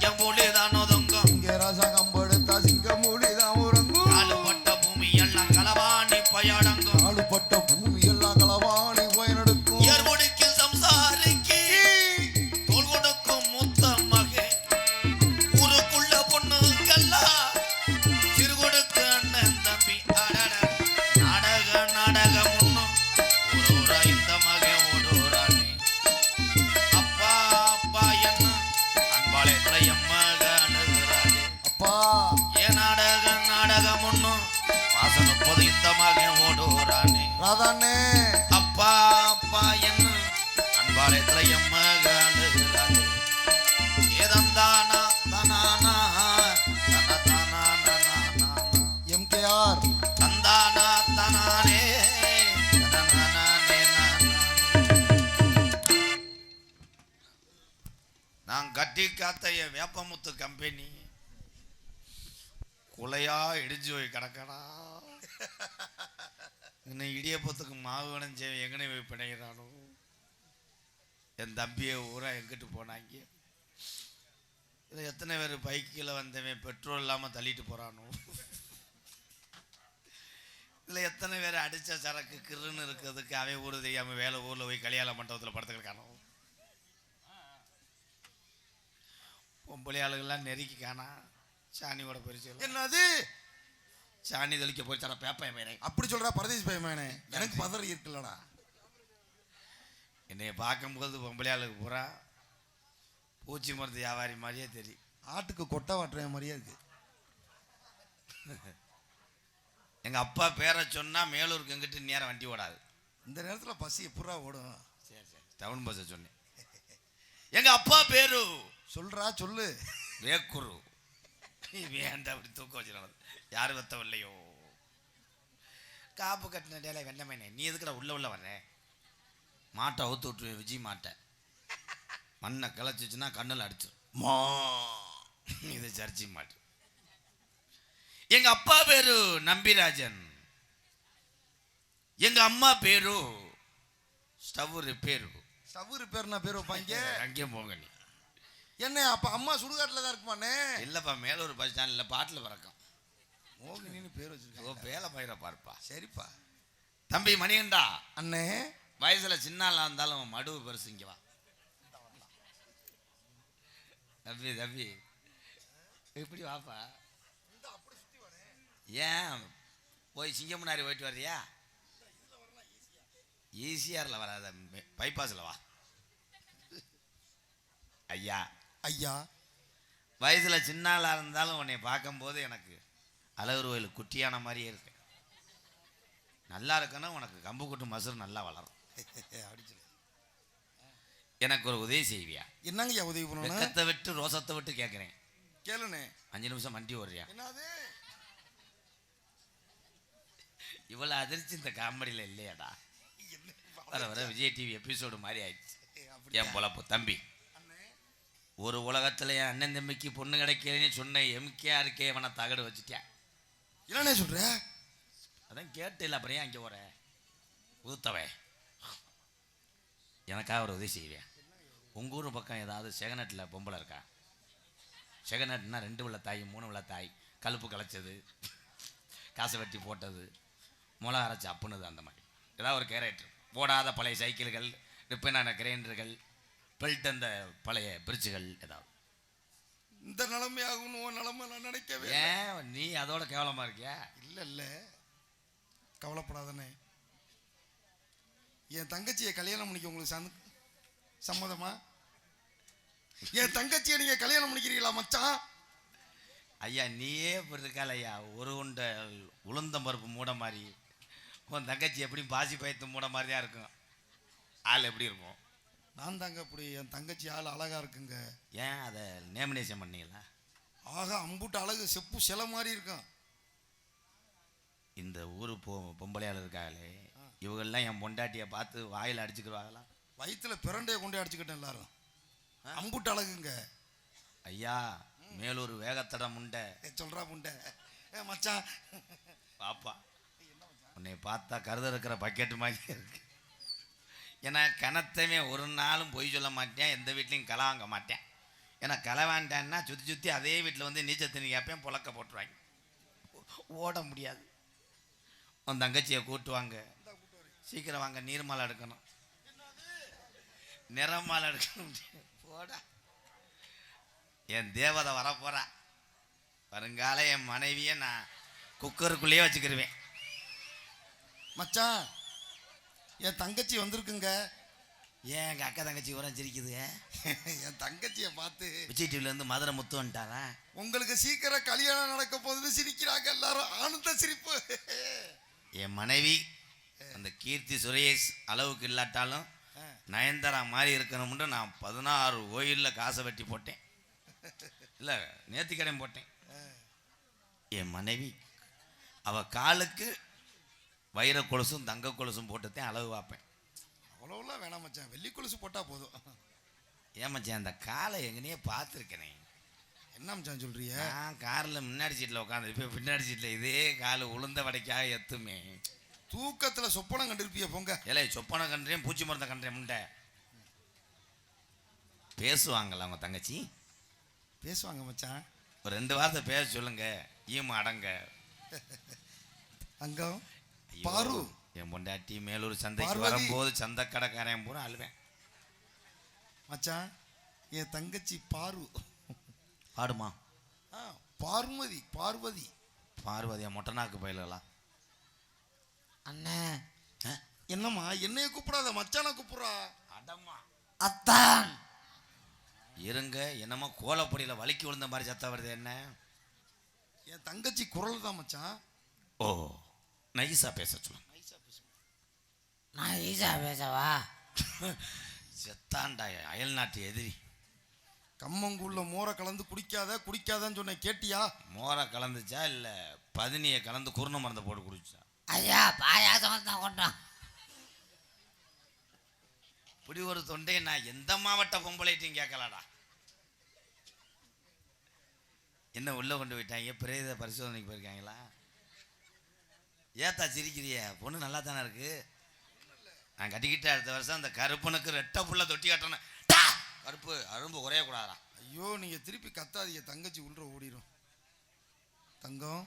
让我连 காத்தைய வேப்பமுத்து company. குலையா இடிஞ்சு போய் கிடக்கடா. இன்னும் இடியப்பத்துக்கு மாவு கணைஞ்ச எங்கனே போய் பிணைகிறானோ என் தம்பியை ஊரா எங்கிட்டு போனாங்க. இதில் எத்தனை பேர் பைக்கில் வந்தவன் பெட்ரோல் இல்லாமல் தள்ளிட்டு போகிறானோ இதில் எத்தனை பேர் அடித்த சரக்கு கிருன்னு இருக்கிறதுக்கு அவன் ஊர் தெரியாமல் வேலை ஊரில் போய் கல்யாண மண்டபத்தில் படுத்துக்கிட்டு பொம்பளை ஆளுகள்லாம் நெருக்கி காணா சாணியோட பரிசு என்னது? சாணி தெளிக்க போய் தர பேப்பன் மேனே அப்படி சொல்றா பரதேசி பையமானே எனக்கு பதறி இருக்குல்லடா. என்னைய பார்க்கும்போது பொம்பளை ஆளுக்கு பூரா பூச்சி மருந்து வியாபாரி மாதிரியே தெரியும் ஆட்டுக்கு கொட்டை வாட்டுற மாதிரியே இருக்கு. எங்கள் அப்பா பேரை சொன்னால் மேலூருக்கு எங்கிட்ட நேரம் வண்டி ஓடாது. இந்த நேரத்துல பசி எப்படா ஓடும். சரி சரி. டவுன் பஸ்ஸை சொன்னேன். எங்கள் அப்பா பேரு சொல்றா சொல்லு. வேக்குரு வேண்டாம் அப்படி தூக்கம் வச்சு யார் வெத்தவில்லையோ? காப்பு கட்டின டேல வெண்ணமேனே நீ எதுக்குடா உள்ள உள்ள வர்ற? மாட்டை அவுத்து விட்டுருவேன் விஜய் மாட்டை. மண்ணை கிளச்சிச்சுன்னா கண்ணில் அடிச்சிடும் மா. இது சர்ச்சி மாட்டு. எங்க அப்பா பேரு நம்பிராஜன். எங்க அம்மா பேரு ஸ்டவ் ரிப்பேரு. ஸ்டவ் ரிப்பேர்னா பேர் வைப்பாங்க? அங்கேயும் போங்க நீ. என்ன அப்ப அம்மா சுடுகாட்டுல தான் இருக்குமாண்ணே? இல்லப்பா மேலூர் பஸ் ஸ்டாண்டில் பாட்டில் பறக்கும். மோகினின்னு பேர் ஓ வச்சிருக்காங்க பேல பயிர பார்ப்பா. சரிப்பா. தம்பி மணியண்டா அண்ணே. வயசுல சின்னாலா இருந்தாலும் மடுவு பெருசு இங்க வா. தம்பி தம்பி. இப்படி வாப்பா. ஏன்? போய் சிங்கமுனாரி போயிட்டு வர்றியா? ஈஸியாரில் வராத பைபாஸில் வா. ஐயா ஐயா. வயசுல சின்னாளா இருந்தாலும் உன்னை பார்க்கும்போது எனக்கு அழகர் கோயில் குட்டியான மாதிரியே இருக்கு. நல்லா இருக்கணும் உனக்கு கம்பு கூட்டு மசூர் நல்லா வளரும். அப்படி சொல்லு. எனக்கு ஒரு உதவி செய்வியா? என்னங்க ஐயா உதவி பண்ணணும்? வெக்கத்தை விட்டு ரோசத்தை விட்டு கேட்குறேன் கேளுண்ணே. அஞ்சு நிமிஷம் வண்டி ஓடுறியா? என்னது? இவ்வளோ அதிர்ச்சி இந்த காமெடியில் இல்லையாடா. வர வர விஜய் டிவி எபிசோடு மாதிரி ஆயிடுச்சு. என் பொழப்பு தம்பி? ஒரு உலகத்தில் என் அண்ணன் தம்பிக்கு பொண்ணு கிடைக்கலன்னு சொன்ன எம்கேஆருக்கே அவனை தகடு வச்சுட்டேன். என்னண்ணே சொல்ற? அதான் கேட்டு இல்லை அப்புறம் ஏன் அங்கே போற? ஊத்தவே எனக்காக ஒரு உதவி செய்வேன் உங்கள் ஊர் பக்கம் ஏதாவது செகநட்டில் பொம்பளை இருக்கா? செகநட்னா ரெண்டு உள்ள தாய் மூணு உள்ள தாய் கழுப்பு கலைச்சது காசை வெட்டி போட்டது மிளகா அரைச்சி அப்புனது அந்த மாதிரி. ஏதாவது ஒரு கேரக்டர். போடாத பழைய சைக்கிள்கள் ரிப்பனான கிரைண்டர்கள் பெல்ட் அந்த பழைய பிரிட்ஜுகள் ஏதாவது? இந்த நிலைமை ஆகும்னு உன் நிலைமை நான் நினைக்கவே. ஏன்? நீ அதோட கேவலமாக இருக்கியா? இல்ல இல்ல. கவலைப்படாதண்ணே. என் தங்கச்சியை கல்யாணம் பண்ணிக்க உங்களுக்கு சந்த சம்மதமா? என் தங்கச்சியை நீங்க கல்யாணம் பண்ணிக்கிறீங்களா மச்சான்? ஐயா நீயே இப்படி இருக்கால ஐயா. ஒரு உண்டை உளுந்தம் பருப்பு மூட மாதிரி. உன் தங்கச்சி எப்படியும் பாசி பயத்து மூட மாதிரி தான் இருக்கும். ஆள் எப்படி இருக்கும்? நான் தாங்க அப்படி என் தங்கச்சி ஆள் அழகா இருக்குங்க. ஏன் அதை நேமினேஷன் பண்ணீங்களா? ஆகா அம்புட்டு அழகு செப்பு சிலை மாதிரி இருக்கும் இந்த ஊர் பொ பொம்பளையாள் இருக்காங்களே இவங்கெல்லாம் என் பொண்டாட்டியை பார்த்து வாயில் அடிச்சுக்கிடுவாங்களா வயிற்றுல பிரண்டைய கொண்டு அடிச்சுக்கிட்டேன் எல்லாரும். அம்புட்டு அழகுங்க. ஐயா மேலூர் வேகத்தட முண்டை. புண்டை ஏ மச்சான். பாப்பா உன்னை பார்த்தா கருத இருக்கிற பக்கெட்டு மாதிரி இருக்கு. ஏன்னா கணத்தவே ஒரு நாளும் பொய் சொல்ல மாட்டேன் எந்த வீட்லேயும் களை வாங்க மாட்டேன். ஏன்னா களை வேண்டான்னா சுற்றி சுற்றி அதே வீட்டில் வந்து நீச்சல் தண்ணி கேட்பேன் புழக்க போட்டுருவாங்க. ஓட முடியாது. உன் தங்கச்சியை கூட்டுவாங்க சீக்கிரம் வாங்க நீர்மாலை எடுக்கணும். நிறமாலை எடுக்கணும். போடா. என் தேவதை வரப்போகிறா வருங்கால என் மனைவியை நான் குக்கருக்குள்ளேயே வச்சுக்கிருவேன். மச்சான் என் தங்கச்சி வந்திருக்குங்க. ஏன் எங்கள் அக்கா தங்கச்சி உரம் சிரிக்குது? என் தங்கச்சியை பார்த்து விஜய் டிவிலேருந்து மதுரை முத்து வந்துட்டாரா? உங்களுக்கு சீக்கிரம் கல்யாணம் நடக்க போகுதுன்னு சிரிக்கிறாங்க எல்லாரும். ஆனந்த சிரிப்பு. என் மனைவி அந்த கீர்த்தி சுரேஷ் அளவுக்கு இல்லாட்டாலும் நயன்தாரா மாதிரி இருக்கணும்னு நான் பதினாறு கோயிலில் காசை வெட்டி போட்டேன். இல்லை நேர்த்திக்கடன் போட்டேன். என் மனைவி அவள் காலுக்கு வைர கொலுசும் தங்க கொலுசும் போட்டுத்தான் அளவு பார்ப்பேன். அவ்வளோலாம் வேணாம் மச்சான். வெள்ளி கொலுசு போட்டா போதும். ஏன் மச்சான் அந்த காலை எங்கனையே பார்த்துருக்கேனே. என்ன மச்சான் சொல்றிய நான் காரில் முன்னாடி சீட்டில் உட்காந்து இப்போ பின்னாடி சீட்டில் இதே கால் உளுந்த வடைக்காக எத்துமே. தூக்கத்துல சொப்பனம் கண்டிருப்பிய போங்க. இலை சொப்பனை கன்றேன் பூச்சி மருந்த கன்றேன் முண்டை. பேசுவாங்களா அவங்க தங்கச்சி? பேசுவாங்க மச்சான். ஒரு ரெண்டு வார்த்தை பேச சொல்லுங்க ஈம அடங்க. அங்கம் பாரு. என் பொண்டாட்டி மேலூர் சந்தைக்கு. வரும்போது சந்தை கடைக்காரன் பூரா அழுவேன். மச்சான் என் தங்கச்சி பாரு. பாடுமா? ஆ, பார்வதி பார்வதி. பார்வதியா மொட்டனாக்கு பயிலலாம் அண்ணே. என்னம்மா என்னைய கூப்பிடாத மச்சான கூப்பிடுறா? அடம்மா. அத்தான். இருங்க என்னமோ கோலப்பொடியில் வலிக்கு விழுந்த மாதிரி சத்தம் வருது என்ன? என் தங்கச்சி குரல் தான் மச்சான். ஓ நைஸா பேச சொல்லுங்க. நான் ஈஸா பேசவா? செத்தாண்டா அயல் நாட்டு எதிரி. கம்மங்கூழ்ல மோரை கலந்து குடிக்காத குடிக்காதன்னு சொன்னேன் கேட்டியா? மோரை கலந்துச்சா இல்லை பதினியை கலந்து குருண மருந்தை போட்டு குடிச்சா? ஐயா பாயாசம் தான் கொண்டோம் இப்படி ஒரு தொண்டையை நான் எந்த மாவட்ட பொம்பளைட்டையும் கேட்கலாடா. என்ன உள்ள கொண்டு போயிட்டாங்க? பிரேத பரிசோதனைக்கு போயிருக்காங்களா? ஏத்தா சிரிக்கிறிய? பொண்ணு நல்லா தானே இருக்கு? நான் கட்டிக்கிட்ட அடுத்த வருஷம் அந்த கருப்பனுக்கு ரெட்டை புள்ள தொட்டி கட்டணும். டா! கருப்பு அரும்பு குறைய கூடாதா ஐயோ நீங்க திருப்பி கத்தாதீங்க. தங்கச்சி உள்ள ஓடிடும் தங்கம்.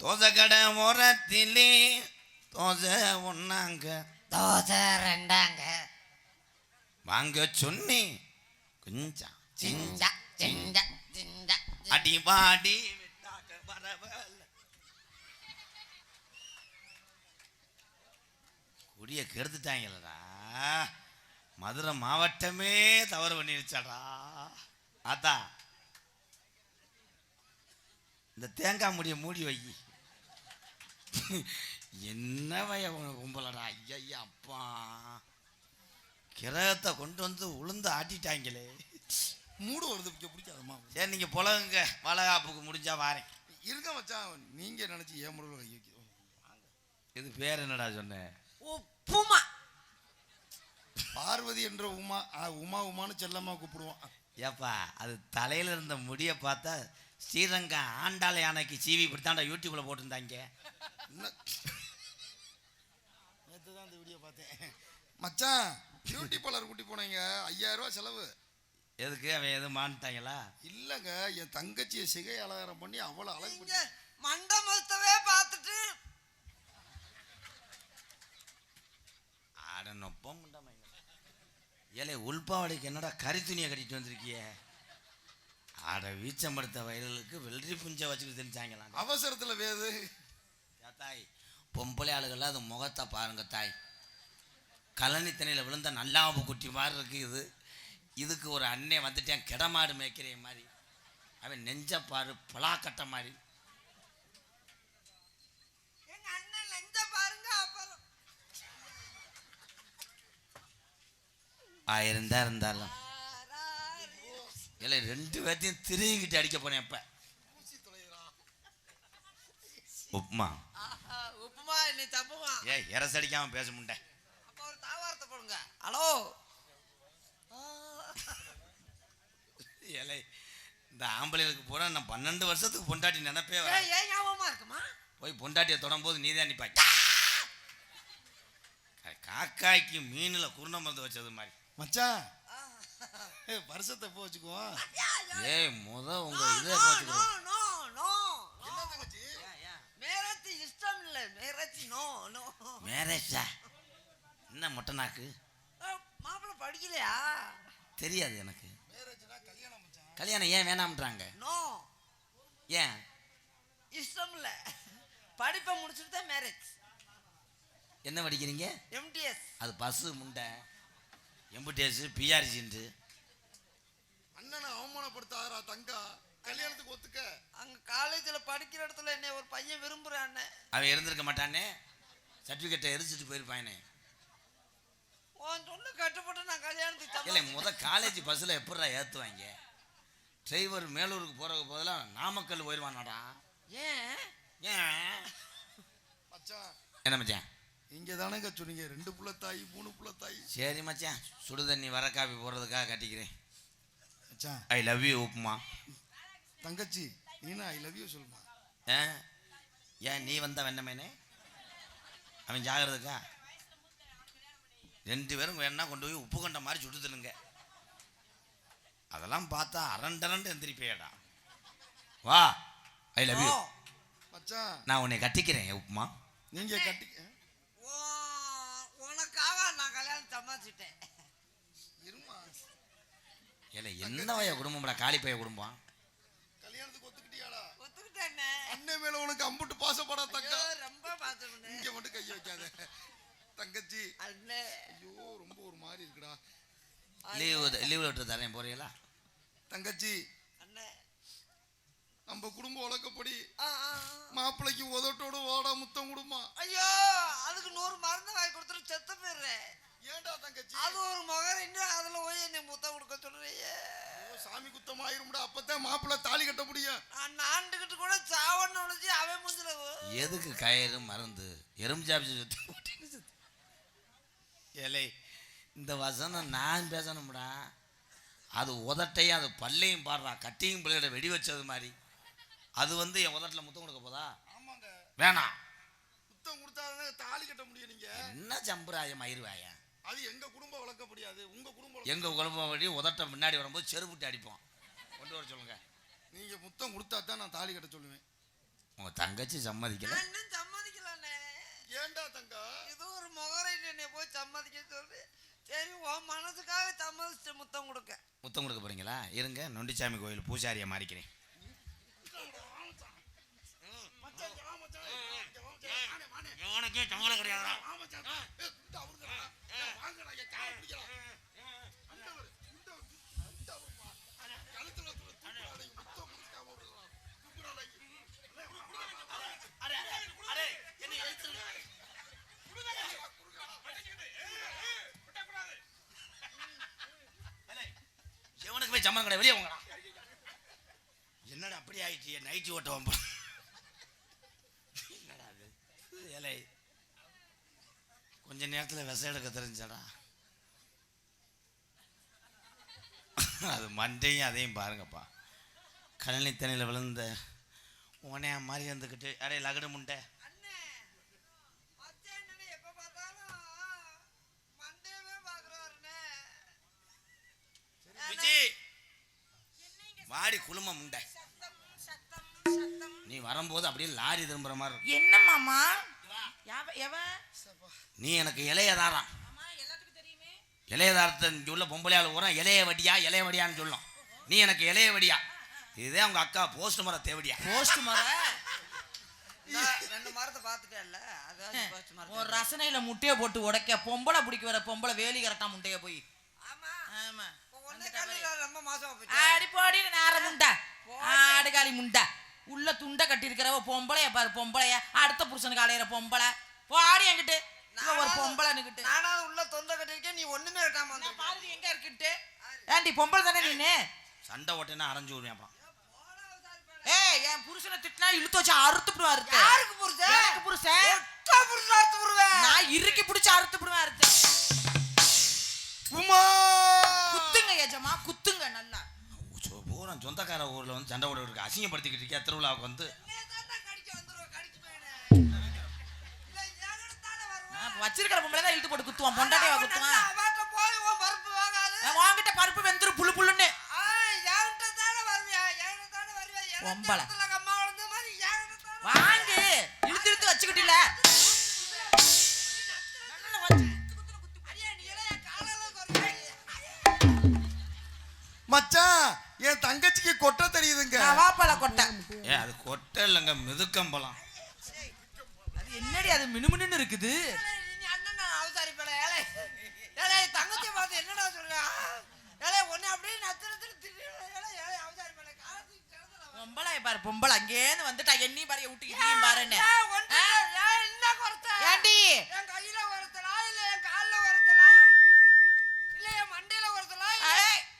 தோசை கடை ஓரத்திலே தோசை ஒன்னாங்க தோசை ரெண்டாங்க. வாங்க சொன்னேன் கொஞ்சம் சிஞ்சா சிஞ்சா சிஞ்சா அடி பாடி விட்டாக்க பரவாயில்ல குடிய கெடுத்துட்டாங்களடா. மதுரை மாவட்டமே தவறு பண்ணிருச்சாடா. ஆத்தா இந்த தேங்காய் முடிய மூடி வை. என்ன வய கும்பலடா. ஐயா அப்பா. கிரகத்தை கொண்டு வந்து உளுந்து ஆட்டிட்டாங்களே. மூடு வருது பிடிக்க பிடிக்காதம்மா. சரி நீங்க புலகுங்க. வளகாப்புக்கு முடிஞ்சா வாரேன். இருங்க மச்சான். நீங்க நினைச்சு ஏன் முடிவு கை வைக்க இது பேர் என்னடா சொன்னேன் உப்புமா. பார்வதி என்ற உமா உமா உமான்னு செல்லம்மா கூப்பிடுவான் ஏப்பா அது தலையில இருந்த முடிய பார்த்தா ஸ்ரீரங்கம் ஆண்டாள யானைக்கு சீவி இப்படித்தாண்டா யூடியூப்ல போட்டிருந்தாங்க. நேற்று தான் இந்த வீடியோ பார்த்தேன். மச்சான் பியூட்டி பார்லர் கூட்டி போனீங்க. ஐயாயிரம் செலவு. எதுக்கு? அவன் எதுவும் மாட்டாங்களா இல்லைங்க என் தங்கச்சியை சிகை அலங்காரம் பண்ணி அவ்வளோ அழகு இங்க ஏலே உள்பாவடைக்கு என்னடா கறி துணியை கட்டிட்டு வந்திருக்கிய? ஆட வீச்சம்படுத்த வயலுக்கு வெள்ளரி புஞ்சை வச்சுக்கிட்டு தெரிஞ்சாங்களாம் அவசரத்தில் வேது. தாய் பொம்பளை ஆளுகள்லாம் அது முகத்தை பாருங்க தாய். கழனி தண்ணியில் விழுந்த நல்லாம்பு குட்டி மாதிரி இருக்கு இது. இதுக்கு ஒரு அண்ணே வந்துட்டேன் கிடமாடு மேய்க்கிற மாதிரி. அவன் நெஞ்ச பாரு பலாக்கட்டை மாதிரி எங்க அண்ணன் லெஞ்ச பாருங்க அப்புறம் ஆயிரம் தான் இருந்தாலும். இல்லை ரெண்டு பேர்த்தையும் திரும்பிக்கிட்டு அடிக்க போனேன் இப்ப ஆஹா, உப்புமா இன்னை தப்புமா? ஏ இரசடிக்காம பேச முண்டேன் அப்ப ஒரு தாவாரத்தை போடுங்க. ஹலோ? ஏலே இந்த ஆம்பளைகளுக்கு பூரா நான் பன்னெண்டு வருஷத்துக்கு பொண்டாட்டி நினைப்பே ஏன் ஞாபகமா இருக்குமா? போய் பொண்டாட்டியை தொடும்போது நீ தான் நிப்பாய். காக்காய்க்கு மீனில் குருணை மருந்து வச்சது மாதிரி. மச்சான். ஏய், வருஷத்தை போ வச்சுக்குவோம் ஏய் முத உங்க இதை நோ போச்சுக்கிறோம் நோ நோ என்ன தங்கச்சி? மேரத்தி இஷ்டம் இல்ல மேரத்தி நோ நோ. மேரேஜா? என்ன மொட்டை நாக்கு மாப்பிள்ள படிக்கலையா? தெரியாது எனக்கு. மேரேஜ்னா கல்யாணம் மச்சான். கல்யாணம் ஏன் வேணாம்ன்றாங்க? நோ. ஏன்? இஷ்டம் இல்ல. படிப்பை முடிச்சுட்டு தான் மேரேஜ். என்ன படிக்கிறீங்க? எம்டிஎஸ் அது பஸ்ஸு முண்டை. எம்புடேஸு பிஆர்ஜின்ட்டு அண்ணனை அவமானப்படுத்தாதரா தங்கா. கல்யாணத்துக்கு ஒத்துக்க. அங்க காலேஜ்ல படிக்கிற இடத்துல என்னை ஒரு பையன் விரும்புறான் அவன் இருந்திருக்க மாட்டானே. சர்டிஃபிகேட்டை எரிச்சிட்டு போயிருப்பானே. உன் சொல்லு கட்டுப்பட்டு நான் கல்யாணத்துக்கு இல்லை. முத காலேஜ் பஸ்ஸில் எப்படிடா ஏற்றுவாங்க டிரைவர் மேலூருக்கு போகிறதுக்கு பதிலாக நாமக்கல் போயிடுவானாடா ஏன்? ஏன்? மச்சான். என்ன மச்சான்? இங்க தானங்க சொன்னீங்க. ரெண்டு புள்ள தாய் மூணு புள்ள தாய். சரி மச்சான். சுடு தண்ணி வர காப்பி போடுறதுக்காக கட்டிக்கிறேன். மச்சான். I love you upma. தங்கச்சி நீனா? ஐ லவ் யூ சொல்லுமா. ஆ? ஏன் நீ வந்த வெண்ணமேனே? அவன் ஜாகிரதுக்கா? ரெண்டு பேரும் வேணா கொண்டு போய் உப்பு கண்ட மாதிரி சுட்டு தின்னுங்க அதெல்லாம் பார்த்தா அரண்டரண்டு எந்திரிப்பேடா. வா ஐ லவ் யூ. மச்சான். நான் உன்னை கட்டிக்கிறேன் உப்புமா. நீங்க கட்டி உன்- உனக்காக நான் சம்மதிச்சிட்டேன் இருமா? என்ன வய குடும்பம்டா? காளிப்பைய குடும்பம். கல்யாணத்துக்கு ஒத்துக்கிட்டியாடா? ஒத்துக்கிட்டேண்ணே அண்ணன் மேல உனக்கு அம்புட்டு பாசப்படா தங்கா. ரொம்ப பார்த்துக்கணும் இங்க மட்டும் கை வைக்காத. தங்கச்சி. அண்ணே. ஐயோ ரொம்ப ஒரு மாதிரி இருக்குடா. லீவு லீவு விட்டு தரேன் போறீங்களா? தங்கச்சி. அண்ணே. நம்ம குடும்ப வழக்கப்படி ஆ, ஆ, ஆ. மாப்பிள்ளைக்கு உதட்டோட ஓடா முத்தம் கொடுமா. ஐயோ அதுக்கு நூறு மருந்து வாங்கி கொடுத்துட்டு செத்து போயிடுறேன். ஏன்டா தங்கச்சி? அது ஒரு மகன் இன்னும் அதுல போய் என்னை முத்தம் கொடுக்க சொல்றீங்க ஐயோ, சாமி குத்தம் ஆயிரும்டா அப்பதான் மாப்பிள்ளை தாலி கட்ட முடியும். நான் ஆண்டுகிட்டு கூட சாவன்னு நினைச்சு அவன் முஞ்சில எதுக்கு கயிறு மருந்து? எறும்பு சாப்பிச்சு சுத்தி. ஏலே இந்த வசனம் நான் பேசணும்டா. அது உதட்டையும் அது பல்லையும் பாடுறா. கட்டியும் பிள்ளையோட வெடி வச்சது மாதிரி. அது வந்து என் உதட்டில் முத்தம் கொடுக்க போதா? ஆமாங்க. வேணாம். முத்தம் கொடுத்தாதானே தாலி கட்ட முடியும் நீங்க. என்ன சம்பிராயம் மயிருவாயா அது எங்க குடும்ப வழக்கப்படியாது உங்க குடும்ப வழக்க- எங்க குழப்பம் வழி உதட்ட முன்னாடி வரும்போது செருப்புட்டு அடிப்போம் கொண்டு வர சொல்லுங்க நீங்க முத்தம் கொடுத்தா தான் நான் தாலி கட்ட சொல்லுவேன் உங்க தங்கச்சி சம்மதிக்கல இன்னும் சம்மதிக்கலண்ணே ஏன்டா தங்கா இது ஒரு முகரை என்னை போய் சம்மதிக்க சொல்லு சரி உன் மனசுக்காக சம்மதிச்சு முத்தம் கொடுக்க முத்தம் கொடுக்க போறீங்களா இருங்க நொண்டிச்சாமி கோயில் பூசாரியை மாறிக்கிறேன். உனக்கே சம்பளம் கிடையாதா எவனுக்கு போய் சம்பளம் கிடையாது வெளியே என்னடா அப்படி ஆயிடுச்சு? நைட்டி ஓட்டுவான் என்னடா அது கொஞ்ச நேரத்தில் விசை எடுக்க தெரிஞ்சடா. அது மண்டையும் அதையும் பாருங்கப்பா. கழனித்தனையில் விழுந்த உனையா மாதிரி இருந்துக்கிட்டு அடே லகடு முண்டை. வாடி குழும முண்டை. நீ வரும்போது அப்படியே லாரி திரும்புற மாதிரி என்ன மாமா நீ எனக்கு இலையதாரான் தெரியுமே இளையதாரத்தை இங்கே உள்ள பொம்பளையாள் பூரா இளைய வடியா இளைய வடியான்னு சொல்லும். நீ எனக்கு இளைய வடியா. இதுதான் உங்க அக்கா போஸ்ட் மர தேவடியா. போஸ்ட் மர நான் ரெண்டு மரத்தை பார்த்துட்டேன்ல. ஒரு மரம் ரசனையில முட்டைய போட்டு உடைக்க. பொம்பளை பிடிக்க வர பொம்பளை வேலி கரெக்டா முட்டைய போய். ஆடி போடி நேர முண்டை. ஆடுகாலி முண்டை. உள்ள துண்டை கட்டி இருக்கிறவ பொம்பளைய பாரு பொம்பளைய. அடுத்த புருஷனுக்கு அலையிற பொம்பளை. போடி என்கிட்ட. ஒரு பொம்பளைன்னுகிட்டு நானாவது உள்ள தொண்டை கட்டிருக்கேன் நீ ஒண்ணுமே கட்டாம நான் பாருது எங்க இருக்குட்டு? ஏண்டி பொம்பளை தானே நீனு? சண்டை ஓட்டேன்னா அரைஞ்சு விடுவேன் ஏய் என் புருஷனை திட்டினா இழுத்து வச்சு அறுத்துப்படுவேன் அறுத்து. யாருக்கு புருஷன் எனக்கு புருஷன் ஒட்டா புருஷன் நான் இறுக்கி பிடிச்சு அறுத்துப்படுவேன் அறுத்து. உமா. குத்துங்க ஏஜமா குத்துங்க நல்லா. பூரா சொந்தக்கார ஊர்ல வந்து சண்டை ஓட இருக்கு. அசிங்கப்படுத்திக்கிட்டு இருக்கியா? திருவிழாவுக்கு வந்து. வச்சிருக்கிற பொம்பளை தான் இழுத்து போட்டு குத்துவான். பொண்டாட்டியா குத்துவான். அவட்ட போய் உன் பருப்பு வாங்காது. நான் வாங்கிட்ட பருப்பு வெந்துரு புழு புழுன்னு. ஆ, என்கிட்ட தானே வருவியா? என்கிட்ட தானே வருவியா? எனக்கு பொம்பளை. வாங்கு. இழுத்து இழுத்து வச்சுக்கிட்டில. மச்சான் என் தங்கச்சிக்கு கொட்டை தெரியுதுங்க. நவாப்பழ கொட்டை. ஏ அது கொட்டை இல்லைங்க மிதுக்கம்பலம் அது என்னடி அது மினுமினுன்னு இருக்குது. ஏலே, உன்னை அப்படியே காலத்துக்கு கிடந்துடா. பொம்பளை பாரு பொம்பளை அங்கேருந்து வந்துட்டா என்னையும் பாரு விட்டு இதையும் என்ன குறைச்ச? ஏண்டி என் கையில ஒருத்தலா, இல்ல என் கால்ல ஒருத்தலா? இல்ல என் மண்டையில ஒருத்தலா,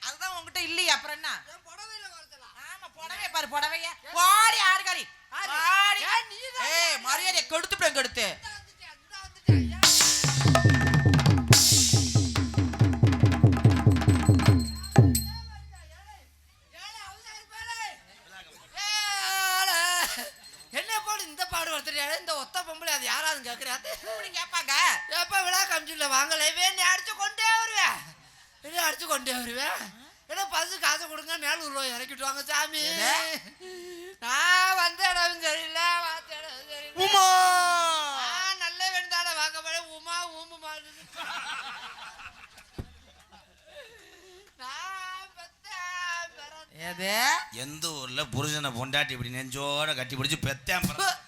அதுதான் உன்கிட்ட இல்லையே அப்புறம் என்ன என் புடவையில ஒருத்தலா? ஆமா புடவைய பாரு புடவைய வாடி ஆறு. வாடி ஏன் நீதான் ஏய் மரியாதை கெடுத்து விடு கெடுத்து ஒருத்தர் இந்த ஒத்த பொம்பளை அது யாராவது கேட்கறாது இப்படி கேட்பாங்க? எப்ப விழா கமிச்சில வாங்கல? வேண்டி அடிச்சு கொண்டே வருவேன் என்ன அடிச்சு கொண்டே வருவேன் ஏன்னா பசு காசை கொடுங்க மேலூர் ரூபாய் இறக்கிட்டு வாங்க சாமி. நான் வந்த இடம் சரியில்லை பார்த்த இடம் சரியில்லை. உமா! நல்ல வேண்டாட வாங்க போய் உமா ஊம்பு மாடு நான் பெத்த பிறந்த எது? எந்த ஊர்ல புருஷனை பொண்டாட்டி இப்படி நெஞ்சோட கட்டி பிடிச்சி பெத்தேன்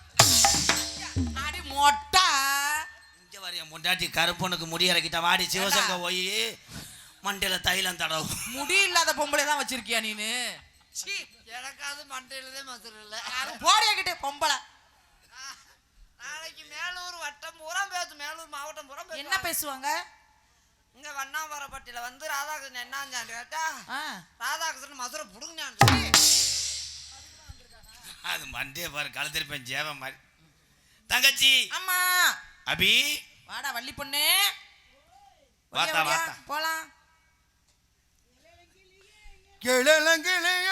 மொட்டா. இங்க வர என் பொண்டாட்டி கருப்பனுக்கு முடி இறக்கிட்ட வாடி சிவசங்க போய் மண்டையில தைலம் தடவு முடி இல்லாத பொம்பளை தான் வச்சிருக்கியா நீனு? எனக்காவது மண்டையிலதே மதுரை இல்லை. அது போடிய கிட்டே பொம்பளை. நாளைக்கு மேலூர் வட்டம் பூரா பேசு மேலூர் மாவட்டம் பூரா. என்ன பேசுவாங்க? இங்க வண்ணாமரப்பட்டியில வந்து ராதாகிருஷ்ணன் என்னாஞ்சான்னு கேட்டா ராதாகிருஷ்ணன் மதுரை புடுங்கினான் அது மண்டையை பாரு கழுத்திருப்பேன் ஜேவன் மாதிரி. தங்கச்சி அம்மா அபி வாடா வள்ளி பொண்ணு வாத்தா? வாத்தா. போலாம் கிழலங்கிளைய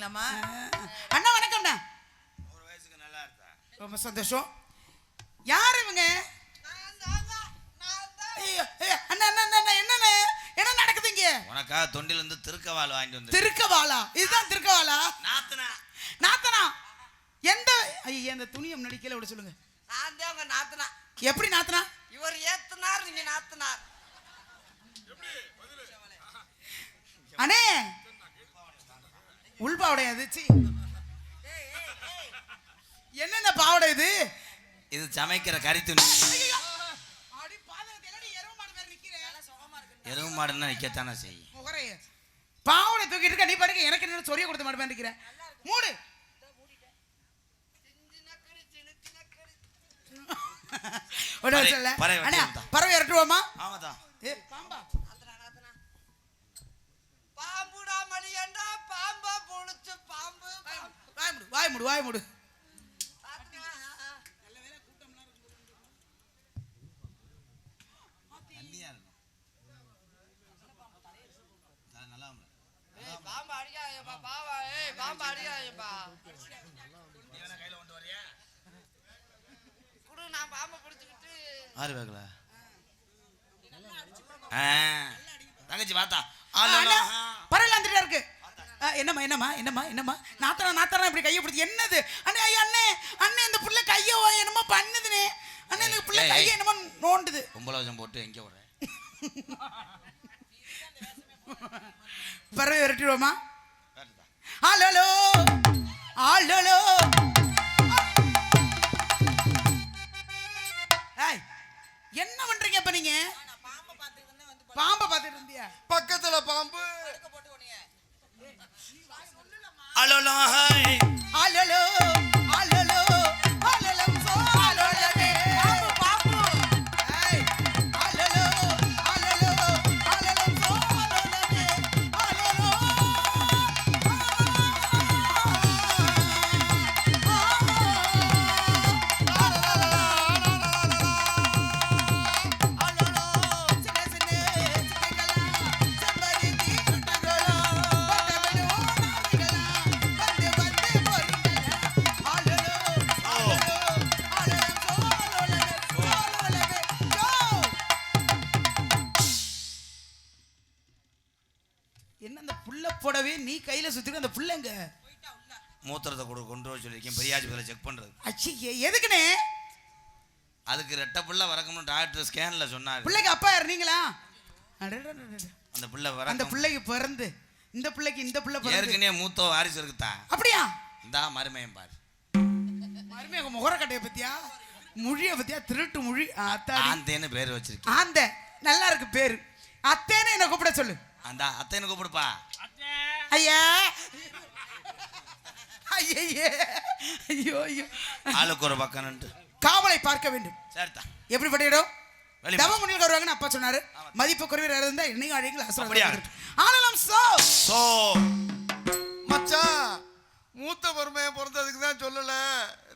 பட்டீங்களாமா அண்ணா வணக்கம்ண்ணா. ஒரு வயசுக்கு நல்லா இருந்தா ரொம்ப சந்தோஷம். யார் இவங்க? ஐயோ, ஐயோ, அண்ணா அண்ணா அண்ணா, அண்ணா என்னண்ணே? என்ன நடக்குது இங்க? உனக்காக தொண்டில இருந்து திருக்கவாள் வாங்கிட்டு வந்து இதுதான் திருக்கவாலா? நாத்தனா. நாத்தனா? எந்த ஐயா அந்த துணியை முன்னாடி கீழே விட சொல்லுங்க. நான் தான் உங்க நாத்தனா. எப்படி நாத்தனா? இவர் ஏத்துனார் நீங்க நாத்தனார். அண்ணே உள்பாவடை அது சீ. என்னென்ன பாவடை இது? இது சமைக்கிற கறி துணி எருவு மாடுன்னா நிக்கத்தானே செய்யும். முகரைய. பாவடை தூக்கிட்டு இருக்க நீ பாருங்க எனக்கு என்ன சொரிய கொடுத்த மாட்டேன் இருக்கிறேன் மூடு. ஒண்ணு பறை- வச்சல. பறை வெட்டி அண்ணா, விட்டா. பறவை இறட்டுவோமா ஆமாதான் ஏ பாம்பா. வாய் மூடு வாய் மூடு வாய் மூடு ஆறு வேகல தங்கச்சி பார்த்தா பறவைல வந்துட்டே இருக்கு. என்னம்மா என்னம்மா என்னம்மா என்னம்மா? நாத்தனா நாத்தனா இப்படி கையை பிடிச்சி என்னது? அண்ணே ஐயா அண்ணே அண்ணே இந்த புள்ள கையை என்னமோ பண்ணுதுனே. அண்ணே இந்த புள்ள. கையை என்னமோ நோண்டுது. கும்பலோஜம் போட்டு எங்க விடுற பறவை விரட்டிடுவோமா? ஆலோலோ ஏய் என்ன பண்றீங்க இப்ப நீங்க? பாம்பை பார்த்துட்டு இருந்தியா? பக்கத்துல பாம்பு. அலோலோ. ஹாய் எதுக்குனே அதுக்கு ரெட்டை புள்ள வரக்கணும்னு டாக்டர் ஸ்கேன்ல சொன்னாரு. பிள்ளைக்கு அப்பா அடடடடட. அந்த புள்ள அந்த வர பிள்ளைக்கு பிறந்து இந்த பிள்ளைக்கு இந்த பிள்ளை பிறந்து. ஏற்கனவே மூத்த வாரிசு இருக்குதான் அப்படியா? இந்தா மருமையம் பாரு. மருமையாக முகரக்கட்டையை பத்தியா? மொழியை பத்தியா? திருட்டு மொழி ஆந்தேன்னு பேர் வச்சிருக்கேன். ஆந்த நல்லா இருக்கு பேரு. அத்தேன்னு என்ன கூப்பிட சொல்லு. அந்த அத்தைன்னு கூப்பிடுப்பா. ஐயா. ஐயே ஐயோ ஐயோ. ஆளுக்கு ஒரு பக்கம்னுட்டு காவலை பார்க்க வேண்டும். சரிதா. எப்படிப்பட்ட இடம் வெளி தவ முனியில் வருவாங்கன்னு அப்பா சொன்னாரு. மதிப்பு குறைவர் இருந்தா என்னையும் அழைக்கல? ஆனாலும் சோ. சோ. மச்சான் மூத்த பொறுமையை பிறந்ததுக்கு தான் சொல்லல.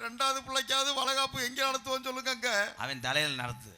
ரெண்டாவது பிள்ளைக்காவது வளகாப்பு எங்க நடத்துவோம் சொல்லுங்க அவன் தலையில் நடத்து.